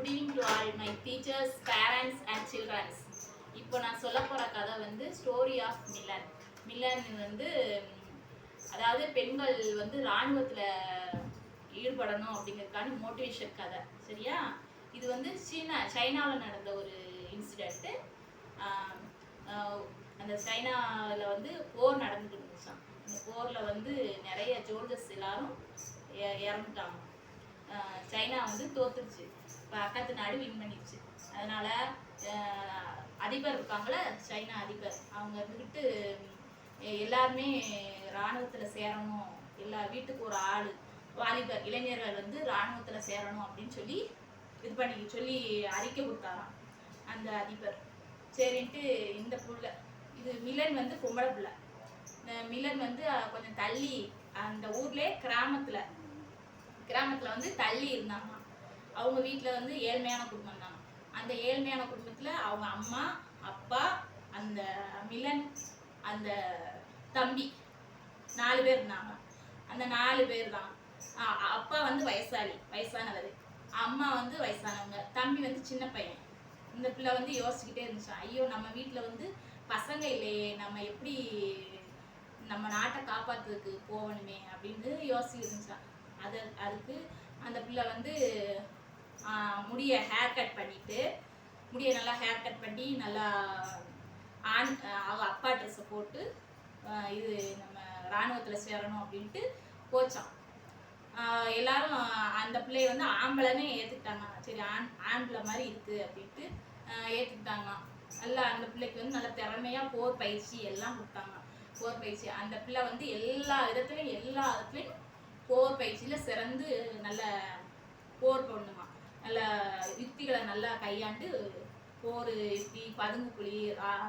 Good evening to all my teachers parents and childrens இப்போ நான் சொல்ல போகிற கதை வந்து ஸ்டோரி ஆஃப் மில்லன் மில்லன் வந்து அதாவது பெண்கள் வந்து இராணுவத்தில் ஈடுபடணும் அப்படிங்கிறதுக்கான மோட்டிவேஷன் கதை. சரியா? இது வந்து சீனா சைனாவில் நடந்த ஒரு இன்சிடெண்ட்டு அந்த சைனாவில் வந்து போர் நடந்துட்டு இருந்துச்சான் அந்த போரில் வந்து நிறைய ஜோர்ஜஸ் எல்லாரும் இறந்துட்டாங்க. சைனா வந்து தோத்துருச்சு. பக்கத்து நாடு வின் பண்ணிடுச்சு அதனால அதிபர் இருக்காங்கள சைனா அதிபர். அவங்க இருந்துக்கிட்டு எல்லாருமே இராணுவத்தில் சேரணும். எல்லா வீட்டுக்கு ஒரு ஆள். வாலிபர் இளைஞர்கள் வந்து இராணுவத்தில் சேரணும் அப்படின்னு சொல்லி இது பண்ணி சொல்லி அறிக்கை கொடுத்தாராம். அந்த அதிபர். சரின்ட்டு இந்த புள்ள இது மிலன் வந்து பொம்பளை பிள்ளை. மிலன் வந்து கொஞ்சம் தள்ளி அந்த ஊர்லேயே கிராமத்தில் கிராமத்தில் வந்து தள்ளி இருந்தாங்க. அவங்க வீட்டில் வந்து ஏழ்மையான குடும்பம் தான். அந்த ஏழ்மையான குடும்பத்தில் அவங்க அம்மா அப்பா அந்த மிலன் அந்த தம்பி நாலு பேர் இருந்தாங்க. அந்த நாலு பேர் தான். அப்பா வந்து வயசாளி வயசானவர். அம்மா வந்து வயசானவங்க. தம்பி வந்து சின்ன பையன். இந்த பிள்ளை வந்து யோசிச்சுக்கிட்டே இருந்துச்சான் ஐயோ நம்ம வீட்டில் வந்து பசங்க இல்லையே. நம்ம எப்படி நம்ம நாட்டை காப்பாற்றுறதுக்கு போகணுமே அப்படின்னு யோசிச்சு இருந்துச்சான் அது அதுக்கு அந்த பிள்ளை வந்து முடியை முடிய ஹேர் கட் பண்ணிட்டு முடிய நல்லா ஹேர் கட் பண்ணி நல்லா ஆண் ஆஹ், அவ அப்பா ட்ரெஸ்ஸை போட்டு இது நம்ம இராணுவத்தில் சேரணும் அப்படின்ட்டு போச்சான் எல்லாரும் அந்த பிள்ளைய வந்து ஆம்பளைன்னு ஏற்றுக்கிட்டாங்க சரி ஆண் ஆம்பளை மாதிரி இருக்கு அப்படின்ட்டு ஏற்றுக்கிட்டாங்க நல்லா அந்த பிள்ளைக்கு வந்து நல்ல திறமையாக போர் பயிற்சி எல்லாம் கொடுத்தாங்க போர் பயிற்சி. அந்த பிள்ளை வந்து எல்லா விதத்துலையும் எல்லா விதத்துலையும் போர் பயிற்சியில் சிறந்து நல்ல போர் பண்ணுமா நல்ல யுக்திகளை நல்லா கையாண்டு போர் யுக்தி பதுங்கு புலி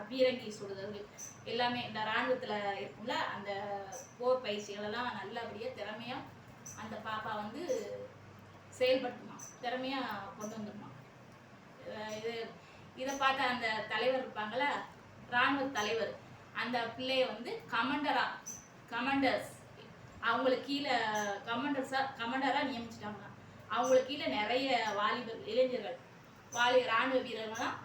பீரங்கி சுடுதல் எல்லாமே இந்த இராணுவத்தில் இருக்கும்ல அந்த போர் பயிற்சிகளெல்லாம் நல்லபடியாக திறமையாக அந்த பாப்பா வந்து செயல்படுத்துமா திறமையாக கொண்டு வந்துருமா. இது இதை பார்த்த அந்த தலைவர் இருப்பாங்கள இராணுவ தலைவர் அந்த பிள்ளைய வந்து கமண்டரா கமண்டர்ஸ் அவங்களுக்கு கீழே கமாண்டர்ஸாக கமாண்டராக நியமிச்சிட்டாங்க அவங்களுக்கு கீழே நிறைய வாலிபர் இளைஞர்கள் வாலி இராணுவ வீரர்கள்லாம்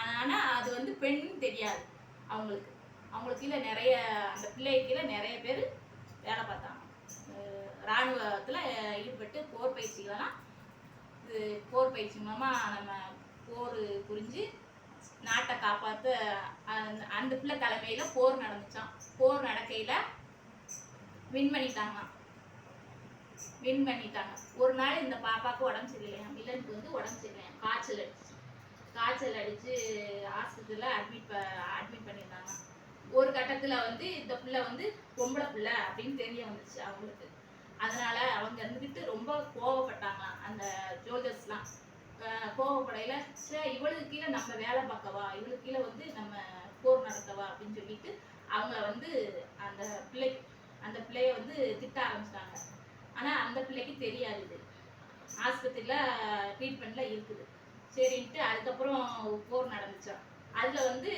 ஆனால் அது வந்து பெண் தெரியாது அவங்களுக்கு. அவங்களுக்கு கீழே நிறைய அந்த பிள்ளை கீழே நிறைய பேர் வேலை பார்த்தாங்க. இராணுவத்தில் ஈடுபட்டு போர் பயிற்சிகளெல்லாம் இது போர் பயிற்சி மூலமாக நம்ம போர் புரிஞ்சு நாட்டை காப்பாற்ற அந்த அந்த பிள்ளை தலைமையில் போர் நடந்துச்சான் போர் நடக்கையில் வின் பண்ணிட்டாங்களாம். வின் பண்ணிட்டாங்க. ஒரு நாள் இந்த பாப்பாவுக்கு உடம்பு சரியில்லையா? வில்லனுக்கு வந்து உடம்பு சரியில்லையா? காய்ச்சல் அடிச்சு. காய்ச்சல் அடிச்சு ஆஸ்பத்திரியில் அட்மிட் அட்மிட் பண்ணியிருந்தாங்க ஒரு கட்டத்தில் வந்து இந்த பிள்ளை வந்து பொம்பளை பிள்ளை அப்படின்னு தெரிய வந்துச்சு அவங்களுக்கு. அதனால அவங்க இருந்துக்கிட்டு ரொம்ப கோவப்பட்டாங்களாம் அந்த ஜோல்டர்ஸ்லாம் கோவப்படையில சே இவளுக்கு கீழே நம்ம வேலை பார்க்கவா? இவளுக்கு கீழே வந்து நம்ம போர் நடத்தவா? அப்படின்னு சொல்லிட்டு அவங்கள வந்து அந்த பிள்ளை அந்த பிள்ளைய வந்து திட்ட ஆரம்பிச்சிட்டாங்க. ஆனால் அந்த பிள்ளைக்கு தெரியாது இது. ஆஸ்பத்திரியில் ட்ரீட்மெண்ட்டில் இருக்குது. சரின்ட்டு அதுக்கப்புறம் போர் நடந்துச்சான் அதில் வந்து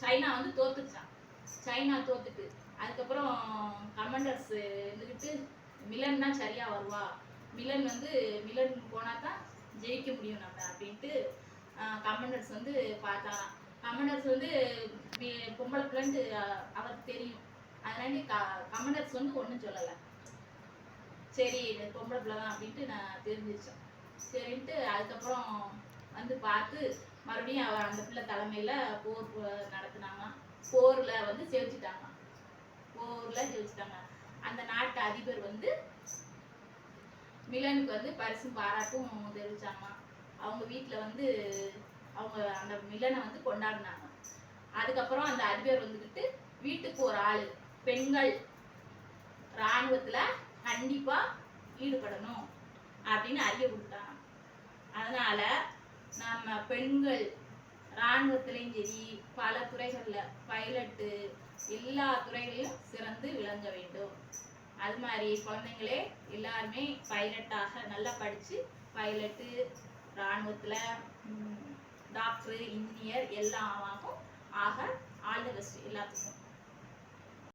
சைனா வந்து தோத்துச்சான் சைனா தோத்துட்டு அதுக்கப்புறம் கமாண்டர்ஸ் இருந்துக்கிட்டு மிலன் தான் சரியாக வருவா. மிலன் வந்து மிலன் போனால் தான் ஜெயிக்க முடியும் நம்ம அப்படின்ட்டு கமாண்டர்ஸ் வந்து பார்த்தா கமாண்டர்ஸ் வந்து பொம்பளை பிள்ளைன்ட்டு அவருக்கு தெரியும். அதனால க வந்து ஒன்றும் சொல்லலை. சரி இது பொம்பளை பிள்ளை தான் அப்படின்ட்டு நான் தெரிஞ்சிச்சேன் சரின்ட்டு அதுக்கப்புறம் வந்து பார்த்து மறுபடியும் அவ அந்த பிள்ளை தலைமையில் போர் நடத்தினாங்க நடத்துனாங்க போரில் வந்து ஜெயிச்சிட்டாங்க போரில் ஜெயிச்சிட்டாங்க அந்த நாட்டு அதிபர் வந்து மிலனுக்கு வந்து பரிசும் பாராட்டும் தெரிவிச்சாங்க அவங்க வீட்டில் வந்து அவங்க அந்த மிலனை வந்து கொண்டாடினாங்க அதுக்கப்புறம் அந்த அதிபர் வந்துக்கிட்டு வீட்டுக்கு ஒரு ஆள். பெண்கள் இராணுவத்தில் கண்டிப்பாக ஈடுபடணும் அப்படின்னு அறிய கொடுத்தாங்க. அதனால் நம்ம பெண்கள் இராணுவத்திலையும் சரி பல துறைகளில் பைலட்டு எல்லா துறைகளிலும் சிறந்து விளங்க வேண்டும். அது மாதிரி குழந்தைங்களே எல்லாருமே பைலட்டாக நல்லா படித்து பைலட்டு இராணுவத்தில் டாக்டரு இன்ஜினியர் எல்லாம் ஆக ஆல் த பெஸ்ட் எல்லாத்துக்கும்.